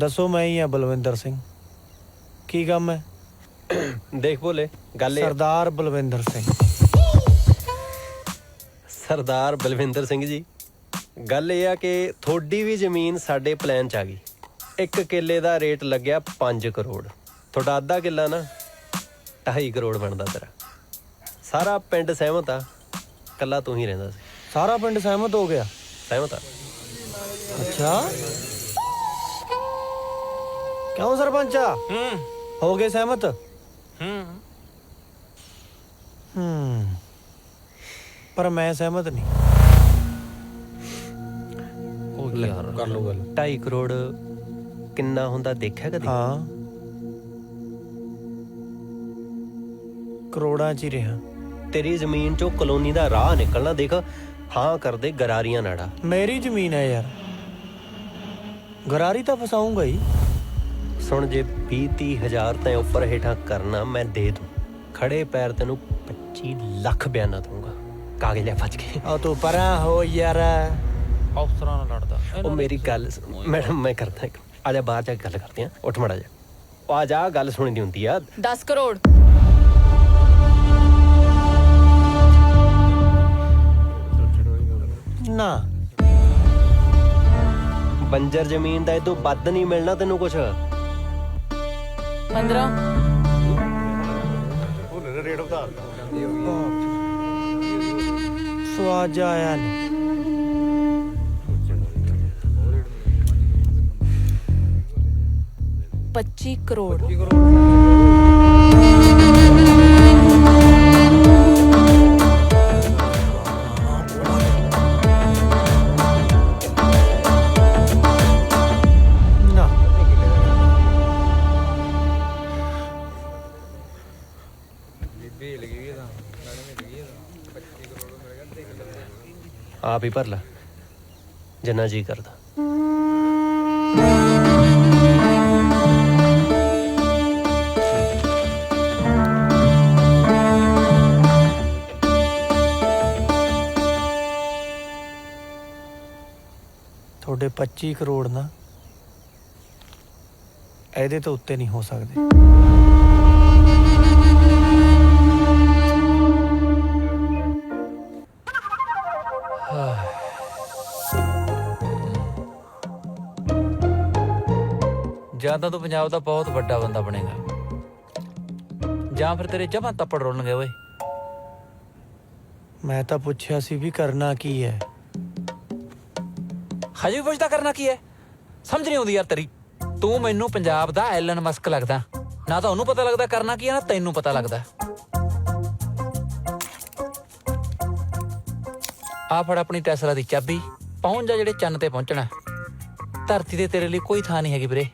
ਦੱਸੋ ਮੈਂ ਹੀ ਆ ਬਲਵਿੰਦਰ ਸਿੰਘ। ਕੀ ਕੰਮ ਹੈ? ਦੇਖ ਬੋਲੇ ਗੱਲ ਇਹ ਸਰਦਾਰ ਬਲਵਿੰਦਰ ਸਿੰਘ। ਸਰਦਾਰ ਬਲਵਿੰਦਰ ਸਿੰਘ ਜੀ ਗੱਲ ਇਹ ਆ ਕਿ ਤੁਹਾਡੀ ਵੀ ਜ਼ਮੀਨ ਸਾਡੇ ਪਲਾਨ 'ਚ ਆ ਗਈ। ਇੱਕ ਕਿੱਲੇ ਦਾ ਰੇਟ ਲੱਗਿਆ 5 ਕਰੋੜ। ਤੁਹਾਡਾ ਅੱਧਾ ਕਿੱਲਾ ਨਾ 2.5 ਕਰੋੜ ਬਣਦਾ ਤੇਰਾ। ਸਾਰਾ ਪਿੰਡ ਸਹਿਮਤ ਆ ਕੱਲਾ ਤੂੰ ਹੀ ਰਹਿੰਦਾ ਸੀ। ਸਾਰਾ ਪਿੰਡ ਸਹਿਮਤ ਹੋ ਗਿਆ? ਸਹਿਮਤ ਆ। ਅੱਛਾ। ਕਿਉਂ ਸਰਪੰਚਾ? ਹੂੰ। ਹੋ ਗਏ ਸਹਿਮਤ? ਹੂੰ। ਹੂੰ। ਪਰ ਮੈਂ ਸਹਿਮਤ ਨਹੀਂ। ਹੋ ਗਿਆ ਯਾਰ। ਕਰ ਲੋ ਗੱਲ। 2.5 ਕਰੋੜ ਕਿੰਨਾ ਹੁੰਦਾ ਦੇਖਿਆ ਕਦੇ? ਹਾਂ। ਕਰੋੜਾਂ ਚ ਹੀ ਰਿਹਾ। ਤੇਰੀ ਜ਼ਮੀਨ 'ਚੋਂ ਕਲੋਨੀ ਦਾ ਰਾਹ ਨਿਕਲਣਾ ਦੇਖ। ਹਾਂ ਕਰਦੇ ਗਰਾਰੀਆਂ ਨਾੜਾ। ਮੇਰੀ ਜ਼ਮੀਨ ਹੈ ਯਾਰ। ਗਰਾਰੀ ਤਾਂ ਫਸਾਉਂਗਾ ਹੀ। ਸੁਣ ਜੇ 20 30 ਹਜ਼ਾਰ ਤਾਂ ਉੱਪਰ ਹੇਠਾਂ ਕਰਨਾ ਮੈਂ ਦੇ ਦੂੰ। ਖੜੇ ਪੈਰ ਤੈਨੂੰ 25 ਲੱਖ ਬਿਆਨਾ ਦੂੰਗਾ ਕਾਗਜ਼ ਲੈ ਫੱਜ ਕੇ। ਆ ਤੂੰ ਪਰਾਂ ਹੋ ਯਾਰ। ਅਫਸਰਾਂ ਨਾਲ ਲੜਦਾ। ਉਹ ਮੇਰੀ ਗੱਲ। ਮੈਡਮ ਮੈਂ ਕਰਦਾ ਇੱਕ। ਆ ਜਾ ਬਾਹਰ ਜਾ ਕੇ ਗੱਲ ਕਰਦੇ ਆ ਉੱਠ ਮੜਾ ਜਾ ਆ ਜਾ ਗੱਲ ਸੁਣੀ ਦੀ ਹੁੰਦੀ ਆ। 10 ਕਰੋੜ। ਨਾ। ਬੰਜਰ ਜ਼ਮੀਨ ਦਾ ਇਦੋਂ ਵੱਧ ਨਹੀਂ ਮਿਲਣਾ ਤੈਨੂੰ ਕੁਛ। 15 ਸਵਾਦ ਜਿਹਾ ਆਇਆ ਨਹੀਂ ਪੱਚੀ ਕਰੋੜ। ਨਾ ਆਪ ਹੀ ਭਰ ਲੈ ਜਿੰਨਾ ਜੀ ਕਰਦਾ। ਤੁਹਾਡੇ 25 ਕਰੋੜ ਨਾ ਇਹਦੇ ਤੋਂ ਉੱਤੇ ਨਹੀਂ ਹੋ ਸਕਦੇ। ਜਾਂ ਤਾਂ ਤੂੰ ਪੰਜਾਬ ਦਾ ਬਹੁਤ ਵੱਡਾ ਬੰਦਾ ਬਣੇਗਾ। ਜਾਂ ਫਿਰ ਤੇਰੇ ਜਮਾਂ ਤੱਪੜ ਰੋਲਣਗੇ ਓਏ। ਮੈਂ ਤਾਂ ਪੁੱਛਿਆ ਸੀ ਵੀ ਕਰਨਾ ਕੀ ਹੈ। ਹਜੇ ਵੀ ਪੁੱਛਦਾ ਕਰਨਾ ਕੀ ਹੈ? ਸਮਝ ਨਹੀਂ ਆਉਂਦੀ ਯਾਰ ਤੇਰੀ। ਤੂੰ ਮੈਨੂੰ ਪੰਜਾਬ ਦਾ ਐਲਨ ਮਸਕ ਲੱਗਦਾ। ਨਾ ਤਾਂ ਉਹਨੂੰ ਪਤਾ ਲੱਗਦਾ ਕਰਨਾ ਕੀ ਹੈ ਨਾ ਤੈਨੂੰ ਪਤਾ ਲੱਗਦਾ। ਆ ਫੜ ਆਪਣੀ ਟੈਸਲਾ ਦੀ ਚਾਬੀ। ਪਹੁੰਚ ਜਾ ਜਿਹੜੇ ਚੰਨ ਤੇ ਪਹੁੰਚਣਾ। ਧਰਤੀ ਤੇ ਤੇਰੇ ਲਈ ਕੋਈ ਥਾਂ ਨਹੀਂ ਹੈਗੀ ਵੀਰੇ।